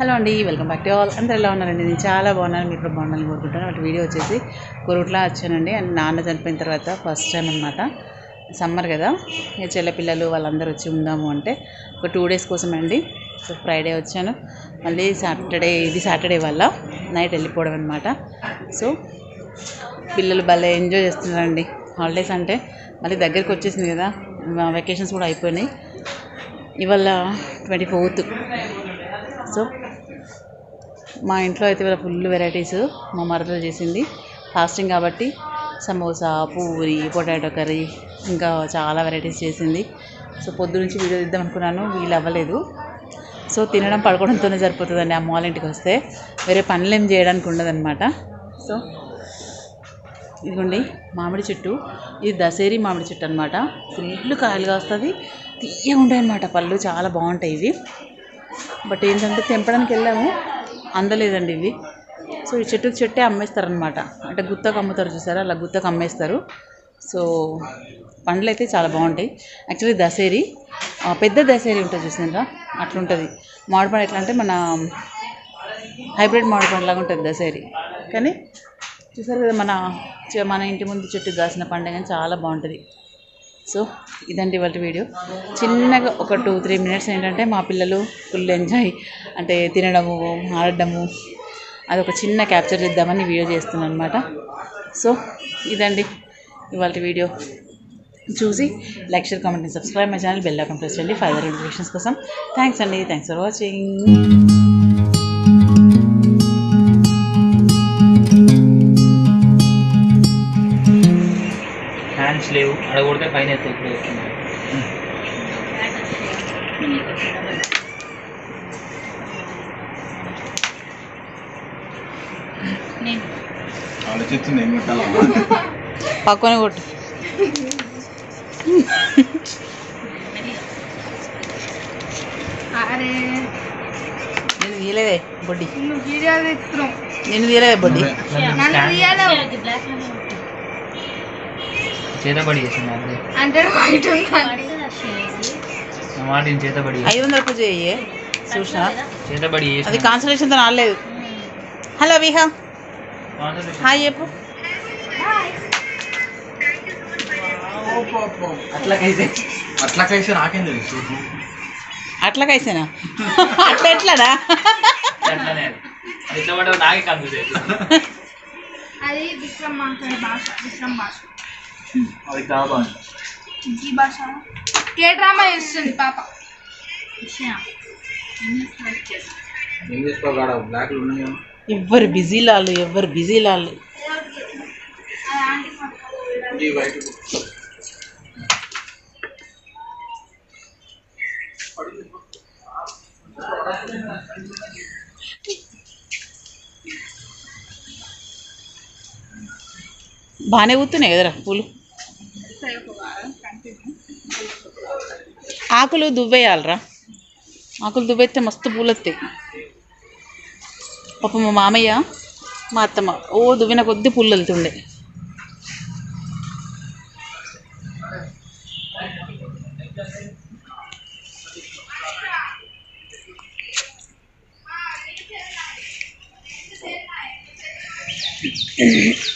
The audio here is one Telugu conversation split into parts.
హలో అండి వెల్కమ్ బ్యాక్ టు ఆల్. అందరూ ఎలా ఉన్నారండి? నేను చాలా బాగున్నాను మీరు కూడా బాగున్నాను కోరుకుంటాను అటు వీడియో వచ్చేసి కొరుట్లా వచ్చానండి. అండ్ నాన్న చనిపోయిన తర్వాత ఫస్ట్ టైం అనమాట సమ్మర్ కదా. ఇక చెల్లపిల్లలు వాళ్ళందరూ వచ్చి ఉందాము అంటే ఒక టూ డేస్ కోసం అండి సో ఫ్రైడే వచ్చాను. మళ్ళీ సాటర్డే ఇది సాటర్డే వల్ల నైట్ వెళ్ళిపోవడం అనమాట సో పిల్లలు భలే ఎంజాయ్ చేస్తున్నారండి. హాలిడేస్ అంటే మళ్ళీ దగ్గరికి వచ్చేసింది కదా. వెకేషన్స్ కూడా అయిపోయినాయి. ఇవాళ ట్వంటీ ఫోర్త్ సో మా ఇంట్లో అయితే ఇవాళ ఫుల్ వెరైటీస్ మా మరదలు చేసింది. ఫాస్టింగ్ కాబట్టి సమోసా పూరి పొటాటో కర్రీ ఇంకా చాలా వెరైటీస్ చేసింది. సో పొద్దు నుంచి వీడియో ఇద్దాం అనుకున్నాను వీలు అవ్వలేదు. సో తినడం పడుకోవడంతోనే సరిపోతుందండి. అమ్మ వాళ్ళ ఇంటికి వస్తే వేరే పనులు ఏం చేయడానికి ఉండదన్నమాట. సో ఇదిగోండి మామిడి చెట్టు. ఇది దసేరి మామిడి చెట్టు అనమాట ఫుల్ కాయలు కాస్తుంది. తీయగా ఉంటాయి అనమాట పళ్ళు చాలా బాగుంటాయి ఇవి. బట్ ఏంటంటే తెంపడానికి వెళ్ళాము. అందలేదండి ఇవి. సో ఈ చెట్టుకు చెట్టే అమ్మేస్తారనమాట అంటే గుత్తకు అమ్ముతారు చూసారా? అలా గుత్తకు అమ్మేస్తారు. సో పండ్లు అయితే చాలా బాగుంటాయి. యాక్చువల్లీ దసేరి పెద్ద దసేరి ఉంటుంది చూసినారా? అట్లుంటుంది. మామిడిపండు ఎట్లా అంటే మన హైబ్రిడ్ మామిడిపండు లాగా ఉంటుంది దసేరి కానీ చూసారు కదా మన మన ఇంటి ముందు చెట్టు కాసిన పండుగ కానీ చాలా బాగుంటుంది. సో ఇదండి ఇవాళ వీడియో. చిన్నగా ఒక టూ త్రీ మినిట్స్ ఏంటంటే మా పిల్లలు ఫుల్ ఎంజాయ్ అంటే తినడము ఆడడము. అది ఒక చిన్న క్యాప్చర్ చేద్దామని వీడియో చేస్తున్నాను అనమాట సో ఇదండి ఇవాళ వీడియో. చూసి like share comment subscribe my channel. Bell icon press చేయండి. ఫర్దర్ నోటిఫికేషన్స్ కోసం. థ్యాంక్స్ అండి. Thanks for watching. హ్యాండ్స్ లేవు. అక్కడ కొడితే పైన ఎత్తు ఇప్పుడు. వస్తుంది ఆలోచిస్తుంది ఏం పెట్టాలా పక్కనే కొట్టు. నేను తీయలేదే బొడ్డి. నేను తీయలేదే బొడ్డి. చేతబడి చేసింది అదే అంటే బయట చేతబడి ఐదు వందల పూజ చెయ్యి చూసినా? చేతబడి అది కాన్సన్ట్రేషన్తో రాలేదు హలో విహా. హాయ్ చెప్పు. అట్లాగైతే అట్లాకైతే నాకేం తెలుసు అట్లా కైసేనా అట్లా ఎట్లాడా అట్లనే. అది. అది ఎట్లా పడ్డా నాకే కన్ఫ్యూజ్ అవుతుంది అది విక్రమ్ మాట్లాడే భాష విక్రమ్ భాష. అది కావాలి ఈ భాష కే డ్రామా చేస్తుంది పాప ఏం చేసుకో కాడ బ్లాక్లు ఉన్నాయి కదా. ఎవ్వరు బిజీ లాళ్ళు ఎవ్వరు బిజీ లాళ్ళు ఈ వైట్ బాగానే కూతున్నాయి కదరా పూలు ఆకులు దువ్వేయాలరా. ఆకులు దువ్వేస్తే మస్తు పూలొత్తాయి పాప మా మామయ్య మా అత్తమ్మ ఓ దువ్విన కొద్ది పుల్లు వెళ్తుండే.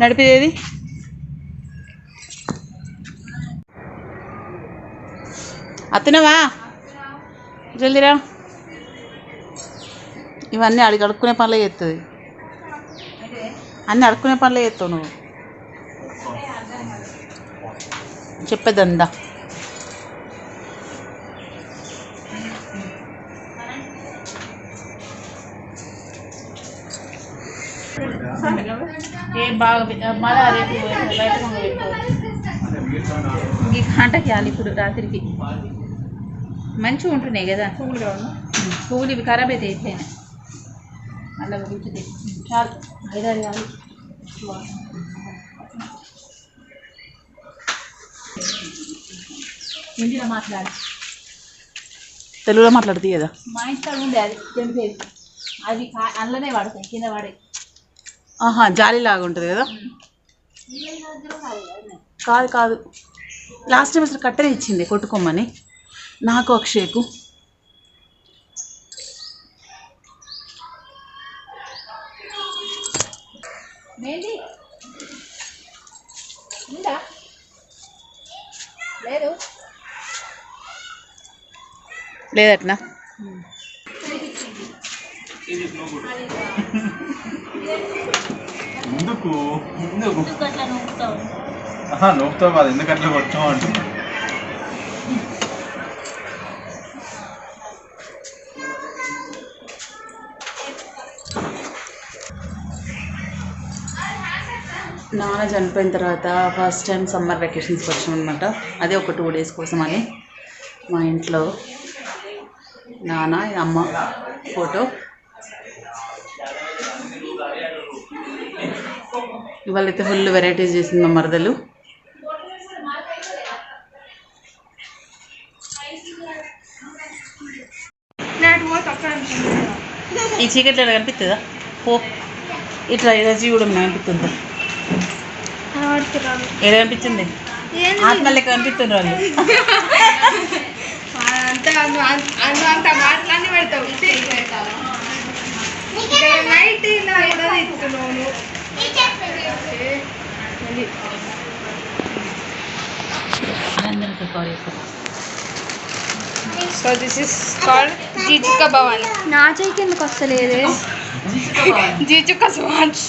నడిపేది? అత్తనవా? జల్దిరా. ఇవన్నీ అడిగి అడుక్కునే పనులే చేస్తుంది అన్నీ అడుక్కునే పనులే చేస్తావు నువ్వు. చెప్పేదందా ఏ బాగా మళ్ళా రేపు బయట ఈ కాంటకి ఇవ్వాలి ఇప్పుడు రాత్రికి మంచిగా ఉంటున్నాయి కదా పువ్వులు పువ్వులు ఇవి ఖరాబ్ అయితే అయిపోయినాయి మళ్ళీ గురించి చాలు ఐదారు కాదు హిందీలో మాట్లాడు తెలుగులో మాట్లాడుతుంది కదా మా ఇంట్లో ఉండే అది తెంపేది అవి కా- అందులోనే పడతాయి కింద పడే ఆహా జాలి లాగా ఉంటుంది కదా? కాదు కాదు. లాస్ట్ టైం అసలు కట్టెనే ఇచ్చింది కొట్టుకోమని. నాకు అక్షయ్కు లేదు. లేదట్నా? ఎందుకు? ఎందుకు? ఆహా, నొప్పుతావు కాదు ఎందుకు అట్లా కొట్టావు అంటున్నా. నాన్న చనిపోయిన తర్వాత ఫస్ట్ టైం సమ్మర్ వెకేషన్స్కి వచ్చాం అనమాట అదే ఒక టూ డేస్ కోసం అని మా ఇంట్లో నాన్న అమ్మ ఫోటో ఇవాళ అయితే ఫుల్ వెరైటీస్ చేసింది మా మరదలు. ఈ చీకట్లో కనిపిస్తుందా? పో. ఇట్లా ఇలా చూడడం కనిపిస్తుందా? ఏదో కనిపించింది? ఆత్మ లెక్క కనిపిస్తుంది వాళ్ళు. పెడతావు. నైట్ ఇలా ఇలా ఇస్తున్నావు నువ్వు. అది. అందరికీ కాల్ చేస్తాను సో దిస్ ఇస్ కాల్డ్ జీచుక భవాని నా చేయికి ఎందుకు వస్తలేదు జీచుక స్వాన్స్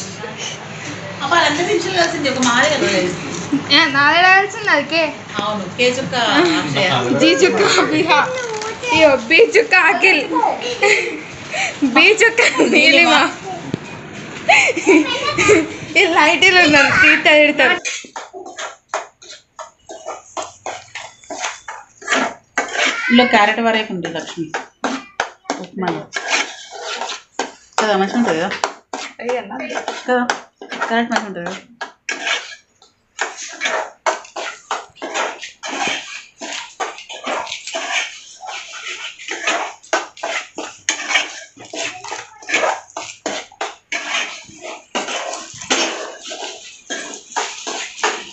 అబ్బా అందరి నిమిషాలు కలిసింది ఒక మాదే కదా నాదే రాయాల్సింది అదికే అవును కేచుక్క జీచుక బిహా అయ్యో బీచుక అఖిల్ బీచుక నీలిమ ఈ లైట్లు ఉన్నారు తీర్థ తిడతారు ఇందులో క్యారెట్ వరకు ఉంది లక్ష్మి. ఉప్మాలో కదా మంచిగా ఉంటుంది కదా కదా క్యారెట్ మంచిగా ఉంటుంది కదా?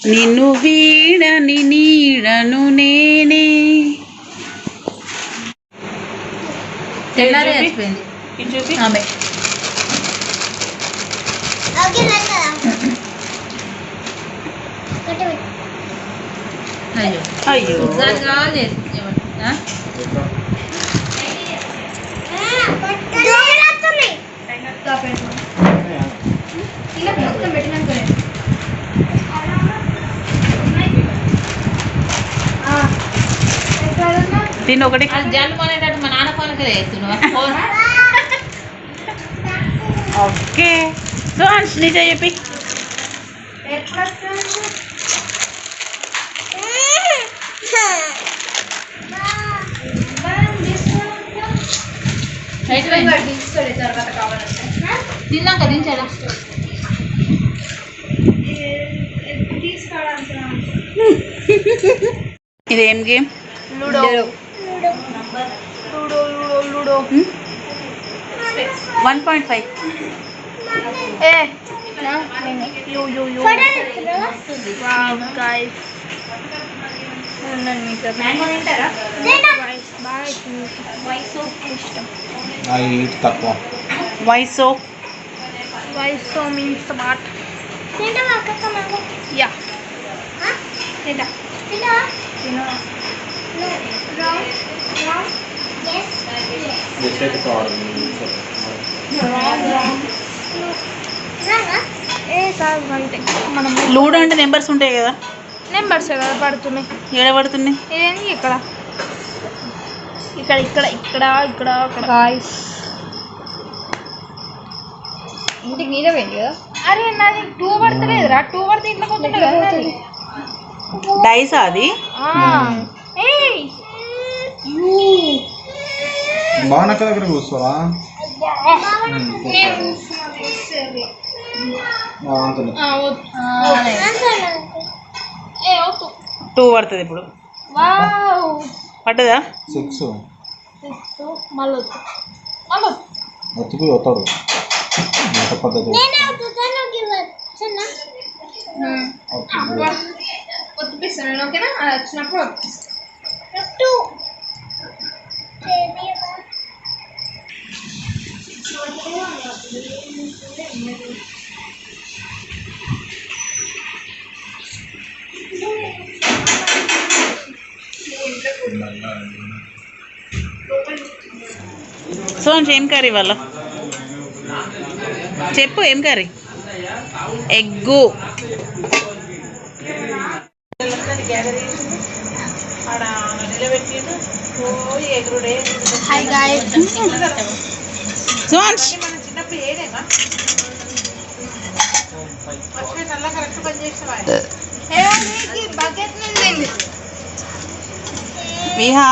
నిన్ను వీడని నీడను నేనే. ఆమె. అయ్యో. అయ్యో. పెట్టినాక దీన్ని ఒకటి జల్లు అనేటట్టు మా నాన్న ఫోన్ ఓకే. సో అంశ్ నిజం చెప్పి. తిన్నాక దించాడు ఇది ఏం game? Ludo. One point five. ఏ. తక్కువ. వయసు వయసు మీన్స్ స్మార్ట్ యా తింటా అంతే మనం లూడో అంటే నెంబర్స్ ఉంటాయి కదా? నెంబర్స్ కదా పడుతున్నాయి. ఏడ పడుతుంది ఇదేంటి ఇక్కడ? ఇక్కడ ఇక్కడ ఇక్కడ ఇక్కడ అక్కడ. గాయస్ ఇంటికి మీద పోయింది కదా? అరే నాది టూ పడతలేదురా. టూ పడితే ఇట్లా పోతుంటే. డైసా అది? ఆ. ఏయ్! బాగున్నాక దగ్గర కూర్చోవా టూ పడుతుంది ఇప్పుడు. పడ్డదా? సిక్స్. మళ్ళీ ఒత్తాడు పద్ధతి? ఒత్తిపిస్తాను ఓకేనా? వచ్చినప్పుడు టూ. సోన్స్ ఏం కర్రీ వాళ్ళ చెప్పు ఏం కర్రీ? ఎగ్గు. హాయ్ నుండి విహా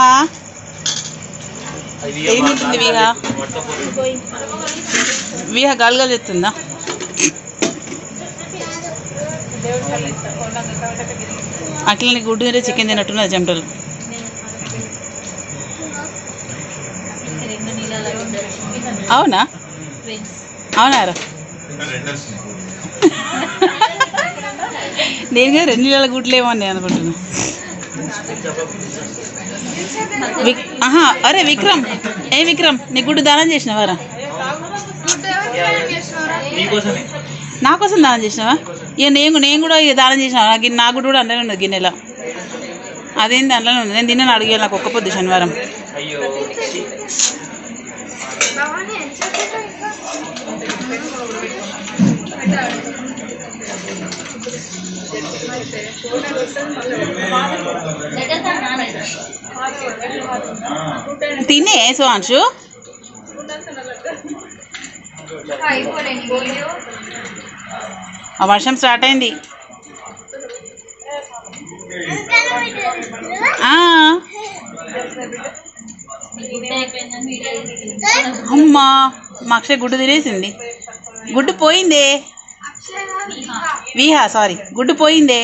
ఏం తింటుంది విహా విహా గలగలు చెప్తుందా అట్లనే గుడ్డు చికెన్ తిన్నట్టున్నది చెమటలు అవునా? అవునారా నేను కదా రెండు నెలల గుడ్లేమో అని నేను అనుకుంటున్నా. విక్ ఆహా అరే విక్రమ్ ఏ విక్రమ్ నీ గుడ్డు దానం చేసినవారా నా కోసం దానం చేసినావా? ఇక నేను నేను కూడా ఇక దానం చేసిన నా గుడ్డు కూడా అందులోనే ఉన్నది గిన్నెలో. అదేంది అందులోనే ఉంది నేను తిన్నాను అడిగాను నాకు ఒక్క పొద్దు శనివారం. అయ్యో తినే సువాంశు వర్షం స్టార్ట్ అయింది. ఆ, అమ్మా మా అక్షయ్ గుడ్డు తినేసింది. గుడ్డు పోయిందే? విహా సారీ గుడ్డు పోయిందే?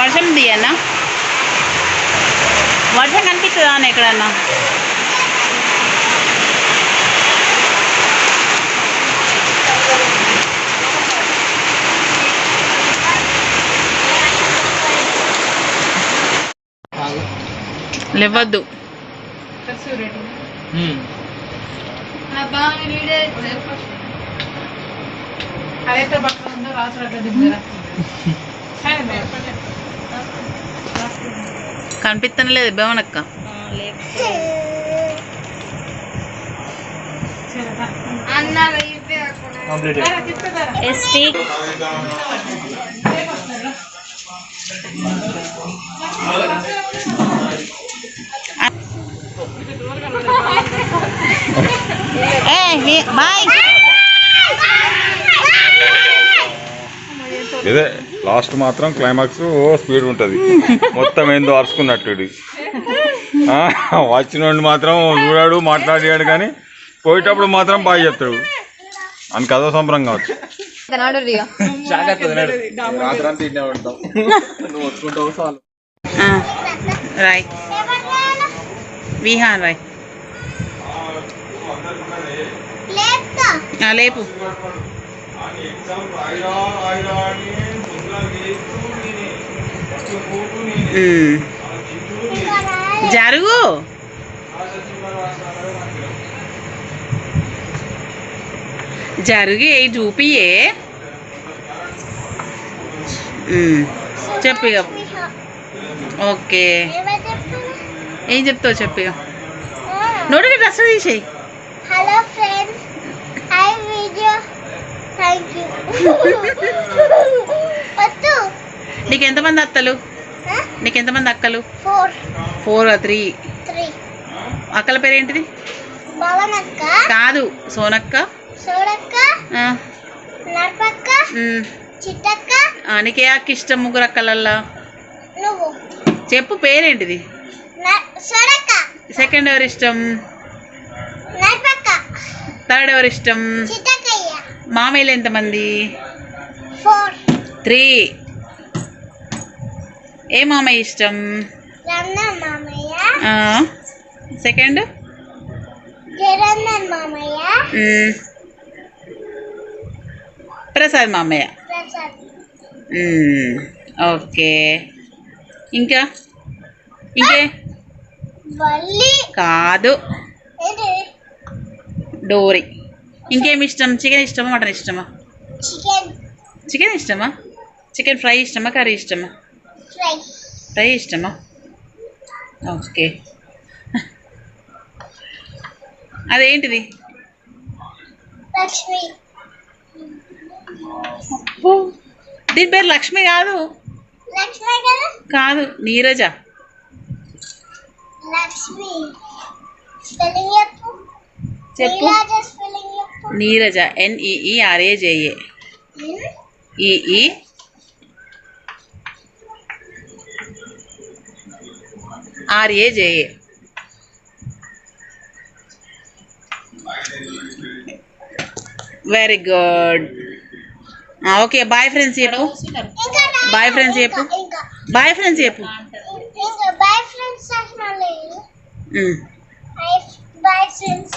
వర్షం దియన్నా వర్షం కనిపిస్తుందా అన్న ఎక్కడన్నా? లేవద్దు. హ్మ్. కనిపిస్తాను లేదు భవనక్క ఎస్టీ. ఇదే లాస్ట్ మాత్రం క్లైమాక్స్ ఓ స్పీడ్ ఉంటుంది. మొత్తం ఏందో అరుచుకున్నట్టు వచ్చినోడు మాత్రం చూడాడు మాట్లాడాడు కానీ పోయేటప్పుడు మాత్రం బాగా చెప్తాడు. అని కథ సంబరం కావచ్చు. జాగ్రత్త తినడు రాత్రంతా ఇంటే ఉంటాం నువ్వు వచ్చుకుంటావు చాలు. రాయ్ విహాన్ రాయ్ ఆ, లేపు. జరుగు. జరిగి చూపియే ఉమ్. చెప్పు ఇక ఓకే. ఏం చెప్తావు చెప్పు ఇక నోటికి డ్రెస్ తీసేయి. Hello friends. థ్యాంక్ యూ వద్దు. నీకు ఎంతమంది అత్తలు? నీకు ఎంతమంది అక్కలు? ఫోర్ ఫోర్ త్రీ త్రీ అక్కల పేరు ఏంటిది భవనక్క కాదు సోనక్క. నర్పక్క. చిట్టక్క. నీకే అక్క ఇష్టం ముగ్గురు అక్కలల్లా? నువ్వు. చెప్పు పేరేంటిది? సెకండ్ ఎవరు ఇష్టం? థర్డ్ ఎవరు ఇష్టం? మామయ్యలు ఎంతమంది? త్రీ. ఏ మామయ్య ఇష్టం? సెకండ్. ప్రసాద్ మామయ్య. ఓకే. ఇంకా? ఇంకే? కాదు. డోరీ. ఇంకేమి ఇష్టం? చికెన్ ఇష్టమా మటన్ ఇష్టమా? చికెన్. ఇష్టమా? చికెన్ ఫ్రై ఇష్టమా కర్రీ ఇష్టమా? ఫ్రై. ఇష్టమా? ఓకే. అదేంటిది? లక్ష్మి. దీని పేరు లక్ష్మి కాదు. కదా? నీరజ. లక్ష్మి. చెప్పు. చెప్పు నీరాజ స్పెల్లింగ్ చెప్పు నీరజ ఎన్ఈఈఆర్ఏజేఏ ఉమ్, EE R A J A very good okay bye friends చెప్పు ఇంకా రా- బాయ్ ఫ్రెండ్స్ చెప్పు. ఇంకా బాయ్ ఫ్రెండ్స్ చెప్పు. ఇంకా బాయ్ ఫ్రెండ్స్ అసలు లేదు మ్. Bye friends